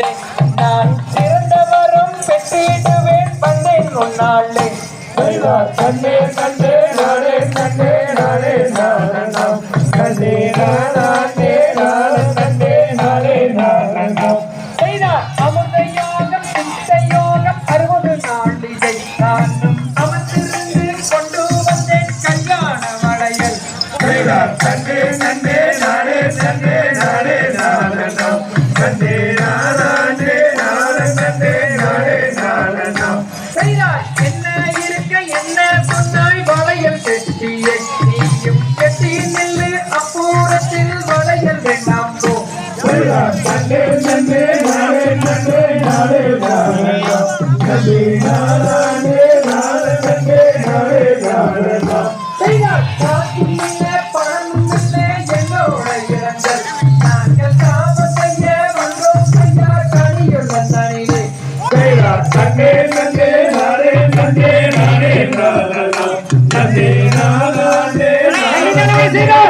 நாளே. நான் சிறந்தவரும் பெற்றிடுவேன் வந்தேன் உன்னாளே கண்ணே கண்டே நாளே கண்டே நாளே நாரணம். கண்டே நாளே நாளே கண்டே நாளே நாரணம். கொண்டு வந்தேன் கல்யாண வளையல் கண்டே கண்டே चंदे नारे चंदे नारे नारा चंदे नारा ने नारा चंदे नारे नारे चंदे नारे नारा चंदे नारा ने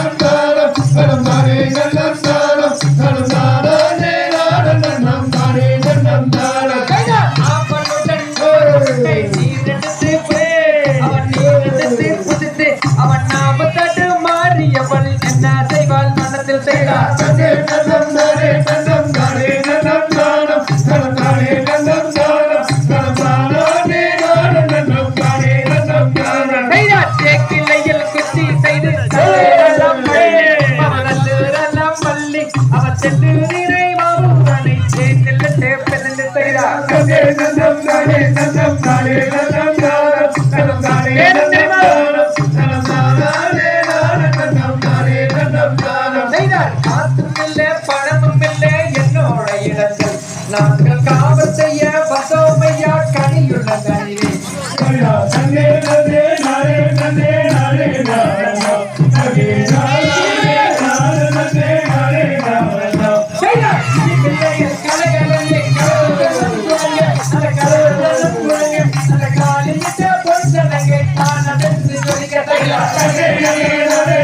காவல் செய்ய பசோமையா கனியுள்ள தனிவே தன்னே தந்தே நாரே தந்தே நாரே நாரே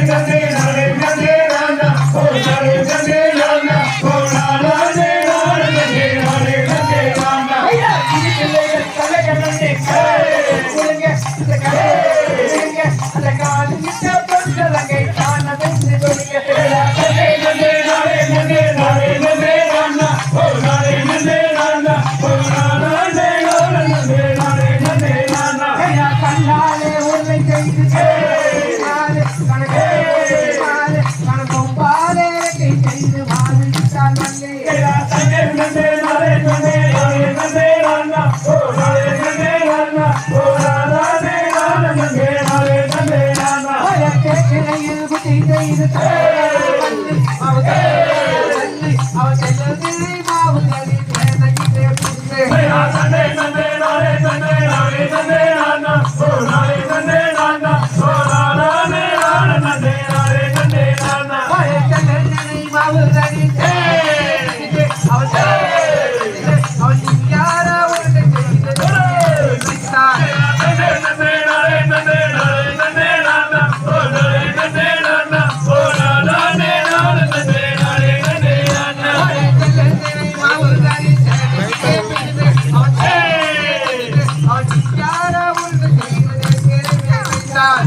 Thank you. Obrigado. Jesus. Pakistan.